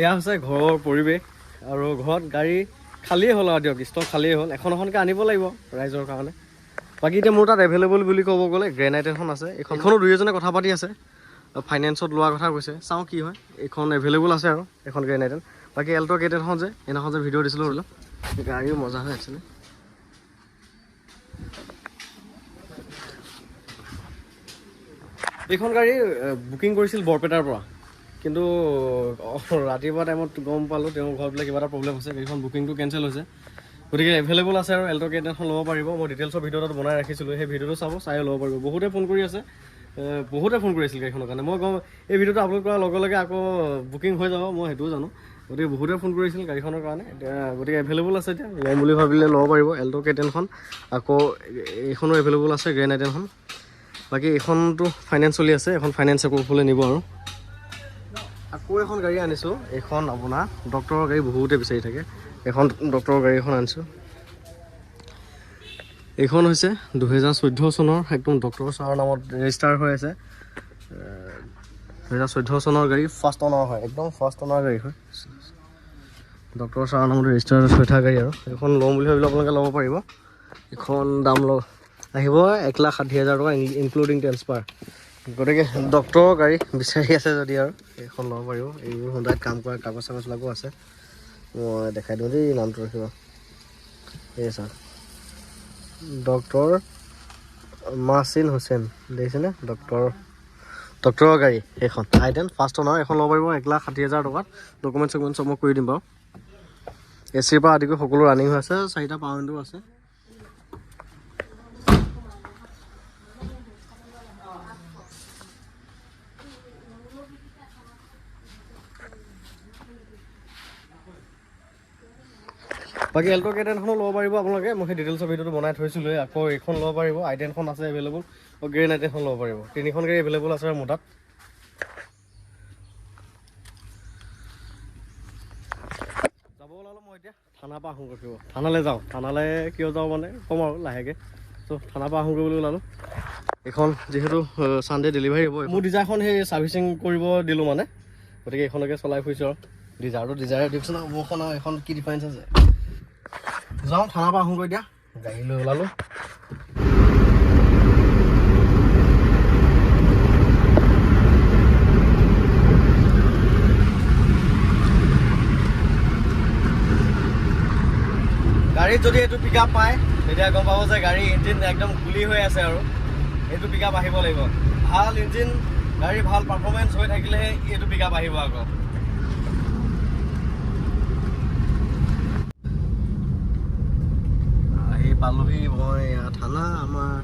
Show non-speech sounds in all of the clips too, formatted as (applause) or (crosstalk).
এয়া হৈছে ঘৰৰ পৰিৱেশ আৰু ঘৰত গাড়ী খালিয়ে হ'ল আৰু দিয়ক ষ্টক খালিয়ে হ'ল। এখন এখনকৈ আনিব লাগিব ৰাইজৰ কাৰণে। বাকী এতিয়া মোৰ তাত এভেইলেবল বুলি ক'ব গ'লে গ্ৰেনাইট এখন আছে। এইখনো দুই এজনে কথা পাতি আছে। ফাইনেন্সত লোৱাৰ কথা কৈছে। চাওঁ কি হয়। এইখন এভেইলেবল আছে আৰু এখন গ্ৰেনাইটেন বাকী এল্ট' কেটেনখন যে সেইদিনাখন যে ভিডিঅ' দিছিলোঁ ধৰি লওক গাড়ীও মজা হৈ আছিলে। এইখন গাড়ী বুকিং কৰিছিল বৰপেটাৰ পৰা। কিন্তু ৰাতিপুৱা টাইমত গম পালোঁ, তেওঁৰ ঘৰত বোলে কিবা এটা প্ৰব্লেম হৈছে, গাড়ীখন বুকিংটো কেঞ্চেল হৈছে। গতিকে এভেইলেবল আছে আৰু এল্ট' কেটেনখন ল'ব পাৰিব। মই ডিটেইলছৰ ভিডিঅ' বনাই ৰাখিছিলোঁ, সেই ভিডিঅ'টো চাব চাই ল'ব পাৰিব। বহুতে ফোন কৰি আছে বহুতে ফোন কৰি আছিল গাড়ীখনৰ কাৰণে। মই গম, এই ভিডিঅ'টো আপলোড কৰাৰ লগে লগে আকৌ বুকিং হৈ যাব, মই সেইটোও জানো। গতিকে বহুতে ফোন কৰিছিল গাড়ীখনৰ কাৰণে। এতিয়া, গতিকে এভেইলেবল আছে এতিয়া ল'ম বুলি ভাবিলে ল'ব পাৰিব এল্ট' কেটেনখন আকৌ, এইখনো এভেইলেবল আছে গ্ৰেণ্ড আইটেনখন বাকী এইখনতো ফাইনেন্স চলি আছে এখন ফাইনেন্স একো ফালে নিব আৰু। আকৌ এখন গাড়ী আনিছোঁ। এইখন আপোনাৰ ডক্টৰৰ গাড়ী বহুতে বিচাৰি থাকে। এখন ডক্টৰৰ গাড়ী এখন আনিছোঁ। এইখন হৈছে দুহেজাৰ চৈধ্য চনৰ একদম ডক্টৰ ছাৰৰ নামত ৰেজিষ্টাৰ হৈ আছে। দুহেজাৰ চৈধ্য চনৰ গাড়ী ফাৰ্ষ্ট অনাৰ হয়। একদম ফাৰ্ষ্ট অনাৰ গাড়ী হয়। ডক্টৰ ছাৰৰ নামত ৰেজিষ্টাৰ হৈ থকা গাড়ী আৰু। এইখন ল'ম বুলি ভাবিলে আপোনালোকে ল'ব পাৰিব। এইখন দাম ল আহিব এক লাখ ষাঠি হাজাৰ টকা ইনক্লুডিং ট্ৰেন্সফাৰ গতিকে ডক্টৰৰ গাড়ী বিচাৰি আছে যদি আৰু এইখন ল'ব পাৰিব। এইবোৰ সদায় কাম কৰা কাগজ চাগজবিলাকো আছে। মই দেখাই দিওঁ দেই নামটো ৰাখিব। এই চাওক। ডক্টৰ মাচিন হুছেইন দেখিছেনে? ডক্টৰ ডক্টৰৰ গাড়ী এইখন। আই টেন ফাৰ্ষ্ট অনাৰ এখন ল'ব পাৰিব এক লাখ ষাঠি হাজাৰ টকাত। ডকুমেণ্ট চকুমেণ্ট চব মই কৰি দিম বাৰু। এ চিৰ পৰা আদি কৰি সকলো ৰানিং হৈ আছে চাৰিটা পাৱাৰ উইণ্ডো আছে। বাকী এল্ট' কেটেনখনো ল'ব পাৰিব আপোনালোকে। মই সেই ডিটেইলছৰ ভিডিঅ'টো বনাই থৈছিলোঁ আকৌ এইখন ল'ব পাৰিব আই টেনখন আছে এভেইলেবল আৰু গ্ৰেন আই টেনখন ল'ব পাৰিব। তিনিখন গাড়ী এভেইলেবল আছে মোৰ তাত। যাব ওলালোঁ মই এতিয়া থানাৰ পৰা আহোঁ ৰখিব থানালৈ যাওঁ। থানালৈ কিয় যাওঁ মানে ক'ম আৰু লাহেকৈ। ত' থানাৰ পৰা আহোঁগৈ বুলি ওলালোঁ। এইখন যিহেতু ছানডে' ডেলিভাৰী হ'ব মোৰ ডিজাৰখন সেই ছাৰ্ভিচিং কৰিব দিলোঁ মানে। গতিকে এইখনকে চলাই ফুৰিছোঁ আৰু। ডিজাৰটো ডিজাৰে আৰু মোৰখন আৰু এখন কি ডিফাৰেঞ্চ আছে? যাওঁ থানাৰ পৰা আহোঁগৈ এতিয়া। গাড়ী লৈ ওলালোঁ। গাড়ীত যদি এইটো পিক আপ পায়, তেতিয়া গম পাব যে গাড়ী ইঞ্জিন একদম গুলি হৈ আছে আৰু। এইটো পিক আপ আহিব লাগিব। ভালো ইঞ্জিন গাড়ী ভালো পাৰফৰ্মেঞ্চ হৈ থাকিলেহে এইটো পিক আপ আহিব আকৌ। পালোহি মই ইয়াত থানা আমাৰ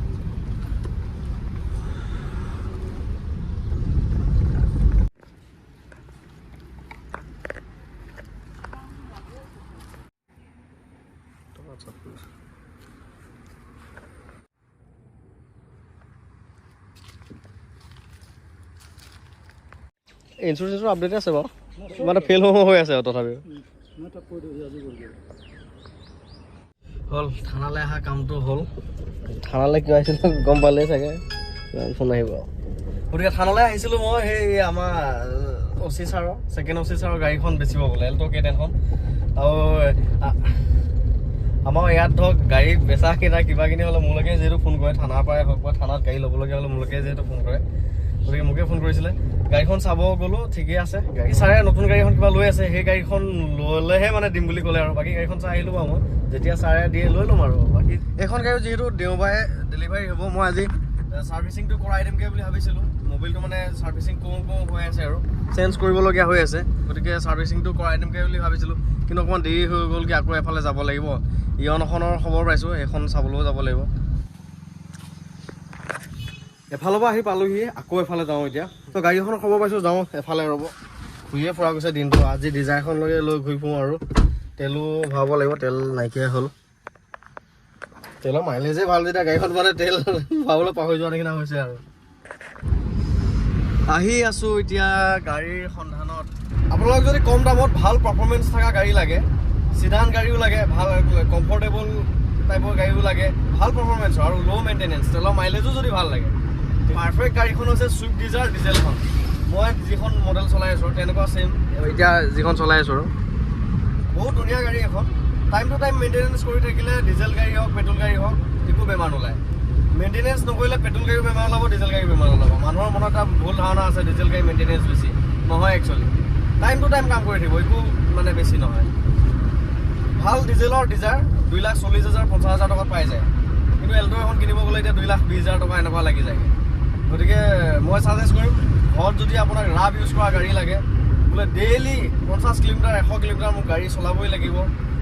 ইঞ্চুৰেঞ্চৰ আপডেট আছে বাৰু মানে ফেইল হৈ আছে তথাপিও। হ'ল থানালৈ অহা কামটো হ'ল। থানালৈ কিয় আহিছিলোঁ গম পালেই চাগে। ফোন আহিব। গতিকে থানালৈ আহিছিলোঁ মই সেই আমাৰ অ' চি ছাৰৰ ছেকেণ্ড অ' চি ছাৰৰ গাড়ীখন বেচিব বোলে এল্ট' কেটেনখন আৰু আমাৰ ইয়াত ধৰক গাড়ী বেচা কিনা কিবা কিনি হ'লে মোলৈকে যিহেতু ফোন কৰে থানাৰ পৰাই হওক বা থানাত গাড়ী ল'বলগীয়া হ'লে মোলৈকে যিহেতু ফোন কৰে। গতিকে মোকে ফোন কৰিছিলে। গাড়ীখন চাব গ'লো ঠিকেই আছে। গাড়ী ছাৰে নতুন গাড়ী এখন কিবা লৈ আছে সেই গাড়ীখন ল'লেহে মানে দিম বুলি ক'লে আৰু। বাকী গাড়ীখন চাই আহিলোঁ বাৰু মই। যেতিয়া ছাৰে দিয়ে লৈ ল'ম আৰু। বাকী এইখন গাড়ী যিহেতু দেওবাৰে ডেলিভাৰী হ'ব মই আজি ছাৰ্ভিচিংটো কৰাই দিমগৈ বুলি ভাবিছিলোঁ। মোবাইলটো মানে ছাৰ্ভিচিং কৰোঁ কৰোঁ হৈ আছে আৰু। চেঞ্জ কৰিবলগীয়া হৈ আছে। গতিকে ছাৰ্ভিচিংটো কৰাই দিমগৈ বুলি ভাবিছিলোঁ। কিন্তু অকণমান দেৰি হৈ গ'লগৈ আকৌ এফালে যাব লাগিব। ইয়নখনৰ খবৰ পাইছোঁ সেইখন চাবলৈও যাব লাগিব। এফালৰ পৰা আহি পালোহি আকৌ এফালে যাওঁ এতিয়া। তো গাড়ীখনৰ খবৰ পাইছোঁ যাওঁ এফালে ৰ'ব। ঘূৰিয়ে ফুৰা গৈছে দিনটো আজি ডিজাইৰখনলৈকে লৈ ঘূৰি ফুৰোঁ আৰু। তেলো ভৰাব লাগিব তেল নাইকিয়া হ'ল। তেলৰ মাইলেজে ভাল যেতিয়া গাড়ীখন মানে তেল ভৰাবলৈ পাহৰি যোৱা নিচিনা হৈছে আৰু। আহি আছোঁ এতিয়া গাড়ীৰ সন্ধানত। আপোনালোক যদি কম দামত ভাল পাৰফৰ্মেঞ্চ থকা গাড়ী লাগে চিধান গাড়ীও লাগে ভাল কমফৰ্টেবল টাইপৰ গাড়ীও লাগে ভাল পাৰফৰ্মেঞ্চৰ আৰু ল' মেইনটেনেঞ্চ তেলৰ মাইলেজো যদি ভাল লাগে। পাৰফেক্ট গাড়ীখন হৈছে চুইফ্ট ডিজাৰ ডিজেলখন মই যিখন মডেল চলাই আছোঁ তেনেকুৱা চেম এতিয়া যিখন চলাই আছোঁ বহুত ধুনীয়া গাড়ী এখন। টাইম টু টাইম মেইনটেনেঞ্চ কৰি থাকিলে ডিজেল গাড়ী হওক পেট্ৰল গাড়ী হওক একো বেমাৰ নোলায়। মেইনটেনেঞ্চ নকৰিলে পেট্ৰল গাড়ীও বেমাৰ ওলাব ডিজেল গাড়ীও বেমাৰ ওলাব। মানুহৰ মনত এটা ভুল ধাৰণা আছে ডিজেল গাড়ী মেইনটেনেঞ্চ বেছি। নহয় একচুৱেলি টাইম টু টাইম কাম কৰি থাকিব একো মানে বেছি নহয়। ভাল ডিজেলৰ ডিজাৰ দুই লাখ চল্লিছ হাজাৰ পঞ্চাছ হাজাৰ টকাত পাই যায়। কিন্তু এল্টো এখন কিনিব গ'লে এতিয়া দুই লাখ বিছ হাজাৰ টকা এনেকুৱা লাগি যায় গতিকে মই ছাজেষ্ট কৰিম, ঘৰত যদি আপোনাক ৰাফ ইউজ কৰা গাড়ী লাগে, বোলে ডেইলি পঞ্চাছ কিলোমিটাৰ, এশ কিলোমিটাৰ মোক গাড়ী চলাবই লাগিব।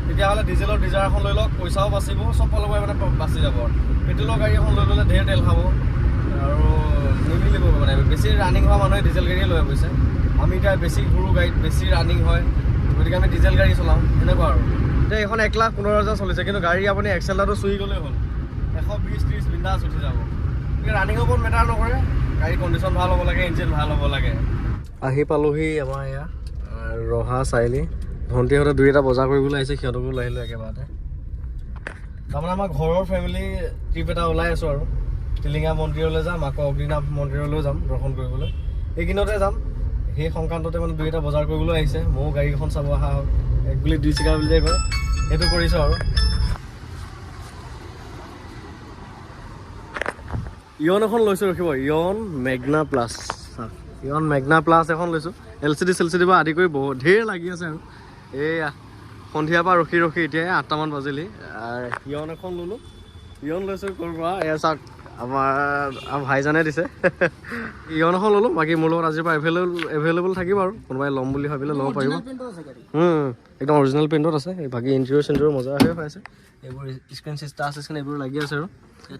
তেতিয়াহ'লে ডিজেলৰ ডিজাৰ এখন লৈ লওক, পইচাও বাচিব, চব ফালৰ পৰাই মানে বাচি যাব। পেট্ৰলৰ গাড়ী এখন লৈ ল'লে ঢেৰ তেল খাব। আৰু নিমিলিব মানে বেছি ৰানিং হোৱা মানুহে ডিজেল গাড়ীয়ে লৈ গৈছে। আমি এতিয়া বেছি ঘূৰো গাড়ীত, বেছি ৰানিং হয়। গতিকে আমি ডিজেল গাড়ী চলাওঁ এনেকুৱা আৰু। এতিয়া এইখন এক লাখ পোন্ধৰ হাজাৰ চলিছে, কিন্তু গাড়ী আপুনি এক্সেলটো চুই গ'লেই হ'ল। এশ বিছ ত্ৰিছ বিন্দাছ উঠি যাব। ৰানিঙৰ ওপৰত মেটাৰ নকৰে। গাড়ী কণ্ডিশ্যন ভাল হ'ব লাগে ইঞ্জিন ভাল হ'ব লাগে। আহি পালোহি আমাৰ এয়া ৰহা চাৰিআলি। ভণ্টিহঁতে দুই এটা বজাৰ কৰিবলৈ আহিছে সিহঁতকো লৈ আহিলোঁ একেবাৰতে। তাৰমানে আমাৰ ঘৰৰ ফেমিলি ট্ৰিপ এটা ওলাই আছোঁ আৰু। টিলিঙা মন্দিৰলৈ যাম আকৌ অগ্নিনাভ মন্দিৰলৈও যাম দৰ্শন কৰিবলৈ। এইকেইদিনতে যাম। সেই সংক্ৰান্ততে মানে দুই এটা বজাৰ কৰিবলৈ আহিছে। ময়ো গাড়ীখন চাব অহা এক গুলি দুই চিকাৰ বুলি যে কয় সেইটো কৰিছোঁ আৰু। ইয়ন এখন লৈছোঁ ৰখিব। Eon Magna plus Eon Magna plus এখন লৈছোঁ। L C D cell C D পৰা আদি কৰি বহুত ঢেৰ লাগি আছে আৰু। এইয়া সন্ধিয়াৰ পৰা ৰখি ৰখি এতিয়া আঠটামান বাজিলি আহ, ইয়ন এখন ল'লোঁ। ইয়ন লৈছোঁ ক'ৰ পৰা এয়া চাওক আমাৰ ভাইজানে দিছে। (laughs) ইয়ন এখন ল'লোঁ বাকী মোৰ লগত আজিৰ পৰা এভেইলেবল এভেইলেবল থাকিব আৰু। কোনোবাই ল'ম বুলি ভাবিলে ল'ব পাৰিব। একদম অৰিজিনেল পেইণ্টত আছে। বাকী ইণ্টেৰিয়ৰ চেণ্টেৰিয়ৰ মজা হৈ আছে। এইবোৰ স্ক্ৰীণ চিষ্টাৰ চিষ্টেম এইবোৰ লাগি আছে আৰু।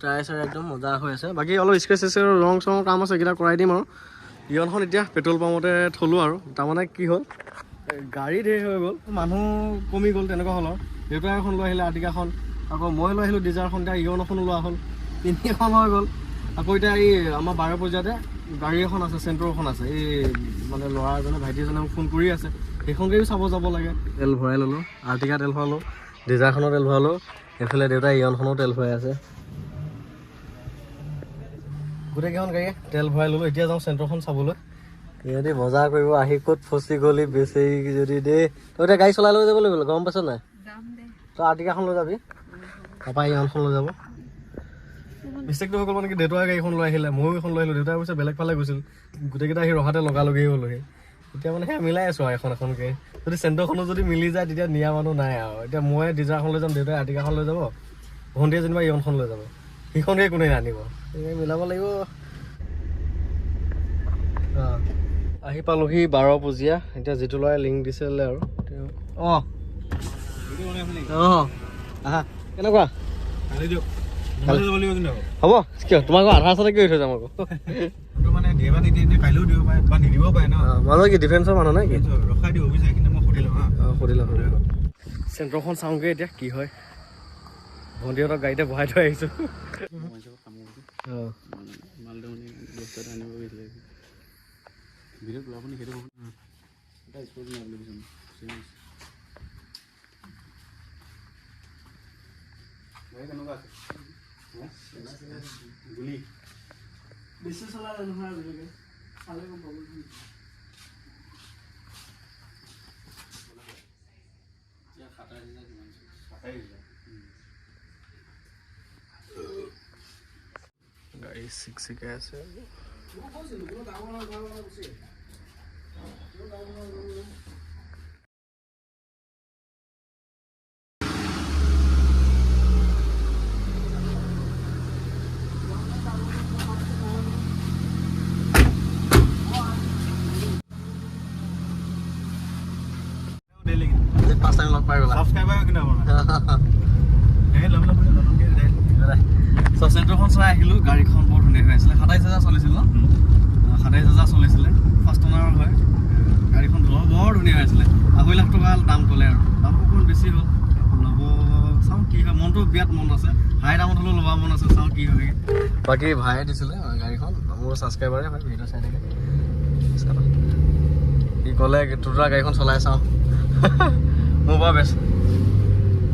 টায়াৰ চায়াৰ একদম মজা হৈ আছে। বাকী অলপ স্ক্ৰেচ চেচৰ ৰং চঙৰ কাম আছে এইকেইটা কৰাই দিম আৰু। ইয়নখন এতিয়া পেট্ৰল পাম্পতে থলোঁ আৰু। তাৰমানে কি হ'ল? গাড়ী ধেৰ হৈ গ'ল। মানুহ কমি গ'ল তেনেকুৱা হ'ল আৰু। দেউতাই এখন লৈ আহিলে আৰ্টিকাখন। আকৌ মই লৈ আহিলোঁ ডিজাৰখন এতিয়া ইয়ন এখনো লোৱা হ'ল। তিনিখন হৈ গ'ল। আকৌ এতিয়া এই আমাৰ বাৰ পৰ্যায়তে গাড়ী এখন আছে চেণ্ট্ৰ এখন আছে। এই মানে ল'ৰা এজনে ভাইটি এজনে মোক ফোন কৰি আছে। সেইখন গাড়ীও চাব যাব লাগে। তেল ভৰাই ল'লোঁ আৰ্টিকা তেল ভৰালোঁ ডিজাৰখনৰ তেল ভৰালোঁ। এইফালে দেউতাই ইয়নখনো তেল ভৰাই আছে। গোটেইকেইখন গাড়ীয়ে তেল ভৰাই ল'লোঁ। এতিয়া যাওঁ চেণ্ট্ৰখন চাবলৈ। সিহঁতি বজাৰ কৰিব আহি ক'ত ফচি গ'লি বেচেৰি যদি দেই তই এতিয়া গাড়ী চলাই লৈ যাব লাগিব গম পাইছ নাই? তই আৰ্টিকাখন লৈ যাবি। পাপাই ইয়নখন লৈ যাব। মিষ্টেকটো হৈ গ'ল মানে কি দেউতাই গাড়ীখন লৈ আহিলে ময়ো এখন লৈ আহিলোঁ দেউতাই কৈছে বেলেগ ফালে গৈছিল। গোটেইকেইটা আহি ৰহাতে লগালগি হ'লোহি। এতিয়া মানে সেয়া মিলাই আছোঁ আৰু এখন এখনকৈ। যদি চেণ্টাৰখনো যদি মিলি যায় তেতিয়া নিয়া মানুহ নাই আৰু। এতিয়া মই ডিজাৰখন লৈ যাম দেউতাই আৰ্টিকাখন লৈ যাব। ভণ্টিয়ে যেনিবা ইয়নখন লৈ যাব। সেইখনকে কোনে নানিব এই মিলাব লাগিব। আহি পালোহি বাৰ পুজীয়া এতিয়া যিটো ল'ৰাই লিংক দিছিলে আৰু। তেওঁ অঁ। অঁ। আহা। কেনেকুৱা? হ'ব কিয়? তোমাক আধাৰ চাতে কৰি থৈ যাম আকৌ? অঁ, মানুহ কি? ডিফেন্সৰ মানুহ নাই চেণ্টাৰখন চাওঁগৈ এতিয়া কি হয়। ভণ্টিহঁতক গাড়ীতে বহাই থৈ আহিছোঁ। অঁ বেছি চলালে নহয় আজিলৈকে চালে গম পাব গাড়ী চিক চিকাই আছে চ চাই আহিলোঁ গাড়ীখন বৰ ধুনীয়া হৈ আছিলে। সাতাইছ হাজাৰ চলিছিল ন? সাতাইছ হাজাৰ চলিছিলে। ফাৰ্ষ্ট অনাৰ হয়। গাড়ীখন বৰ ধুনীয়া হৈ আছিলে। আঢ়ৈ লাখ টকা দাম ক'লে আৰু। দামটো অকণমান বেছি হ'ল। ল'ব চাওঁ কি হয়। মনটো বিৰাট মন আছে। হাই দামত হ'লেও ল'ব মন আছে চাওঁ কি হয় বাকী ভাইয়ে দিছিলে গাড়ীখন। মোৰ ছাবস্ক্ৰাইবাৰে হয় ভিডিঅ' চাই থাকে। সি ক'লে তোৰা গাড়ীখন চলাই চাওঁ। (laughs) মোৰ বাৰু বেচ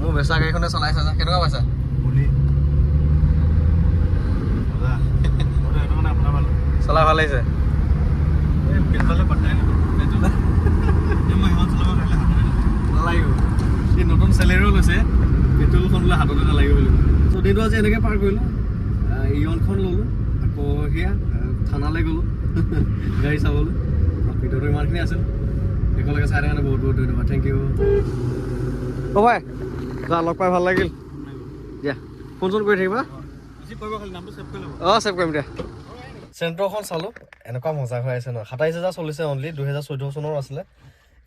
মোৰ বেচা গাড়ীখনে চলাইছা কেনেকুৱা পাইছা? চলা ভালো লাগিছে নালাগিব। এই নতুন চেলেৰিও লৈছে। পেট্ৰলখন বোলে হাততে নালাগিব বুলি। চ' দিনটো আজি এনেকৈ পাৰ কৰিলোঁ। ইয়নখন ল'লোঁ। আকৌ সেয়া থানালৈ গ'লোঁ। (laughs) গাড়ী চাবলৈ। ভিতৰতো ইমানখিনি আছিল। শেষলৈকে চাই থকা বহুত বহুত ধন্যবাদ। থেংক ইউ হ'ব ভাই যা লগ পাই ভালো লাগিল। দিয়া। ফোন চোন কৰি থাকিবা। অঁ ছেভ কৰিম দিয়া। চেণ্ট্ৰখন চালোঁ। এনেকুৱা মজা হৈ আছে ন। সাতাইছ হাজাৰ চলিছে অনলি দুহেজাৰ চৈধ্য চনৰ আছিলে।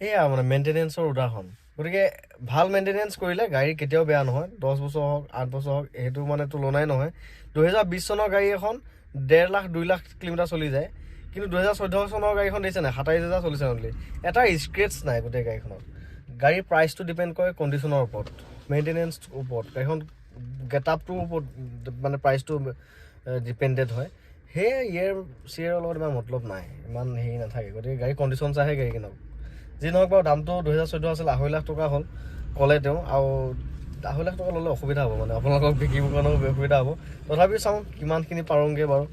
এয়া মানে মেইনটেনেঞ্চৰ উদাহৰণ। গতিকে ভালো মেইনটেনেঞ্চ কৰিলে গাড়ী কেতিয়াও বেয়া নহয়। দহ বছৰ হওক, আঠ বছৰ হওক, সেইটো মানে তুলনাই নহয়। দুহেজাৰ বিছ চনৰ গাড়ী এখন ডেৰ লাখ, দুই লাখ কিলোমিটাৰ চলি যায়। কিন্তু দুহেজাৰ চৈধ্য চনৰ গাড়ীখন দেখিছে নাই সাতাইছ হাজাৰ চলিছে অনলি এটা স্ক্ৰেচ নাই গোটেই গাড়ীখনত। গাড়ীৰ প্ৰাইচটো ডিপেণ্ড কৰে কণ্ডিশ্যনৰ ওপৰত। মেইনটেনেঞ্চ ওপৰত। গাড়ীখন গেটআপটোৰ ওপৰত মানে প্ৰাইচটো ডিপেণ্ডেড হয়। সেই ইয়েৰ চিয়েৰৰ লগত ইমান মতলব নাই ইমান হেৰি নাথাকে। গতিকে গাড়ী কণ্ডিশ্যন চাইহে কিনক। যি নহওক বাৰু দামটো দুহেজাৰ চৈধ্য আছিল আঢ়ৈ লাখ টকা হ'ল ক'লে তেওঁ। আৰু আঢ়ৈ লাখ টকা ল'লে অসুবিধা হ'ব মানে আপোনালোকক বিকিবৰ কাৰণেও অসুবিধা হ'ব। তথাপিও চাওঁ কিমানখিনি পাৰোঁগৈ বাৰু।